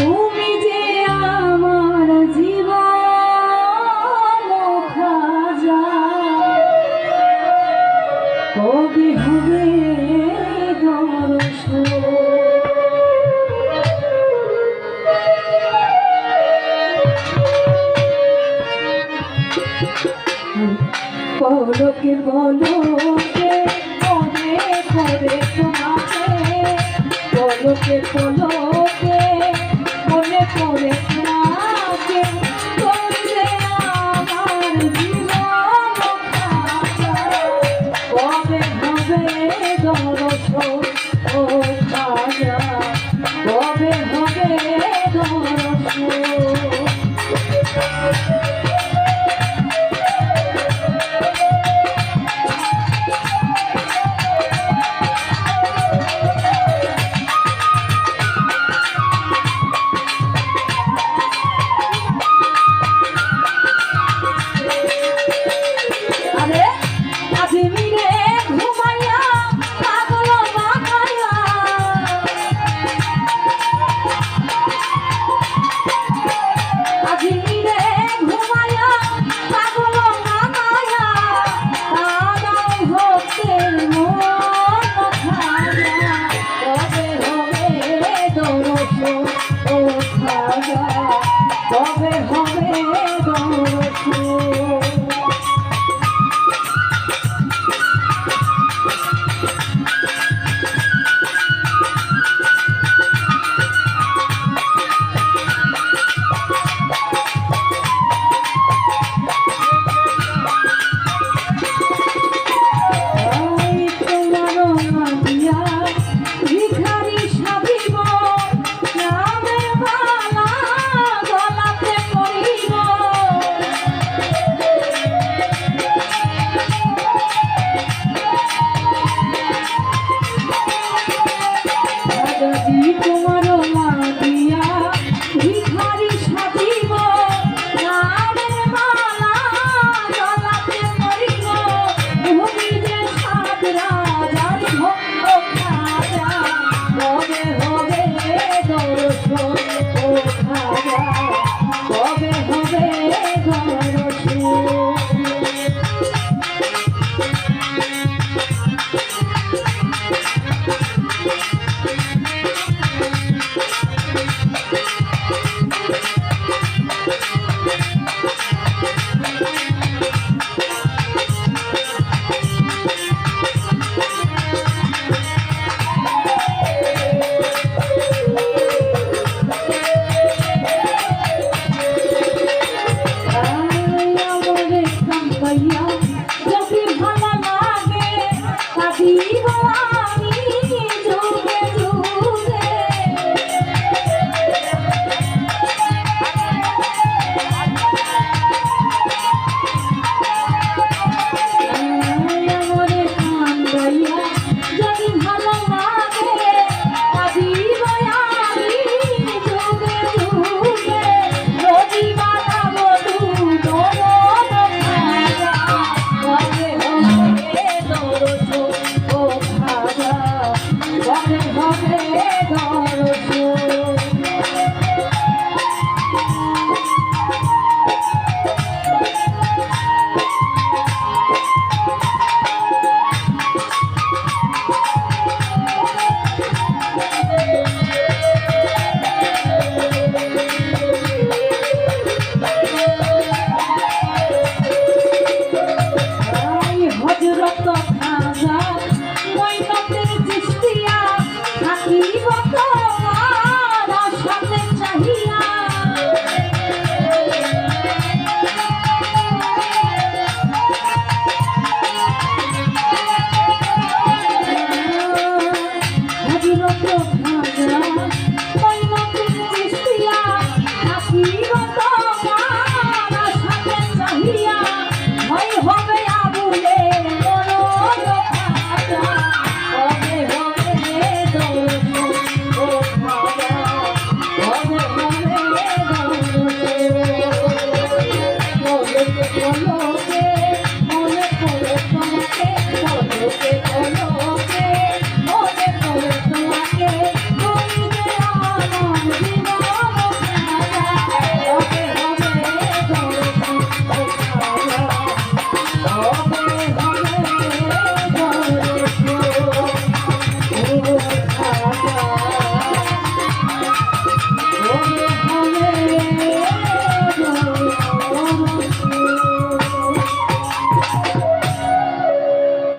তুমি যে আমার জীবন খাজা, কবে হবে দর্শন? পলকে পলকে মনে করে তোমাকে, পলকে পলকে দর্শন ও কবে হবে। তোমার Yeah. Oh,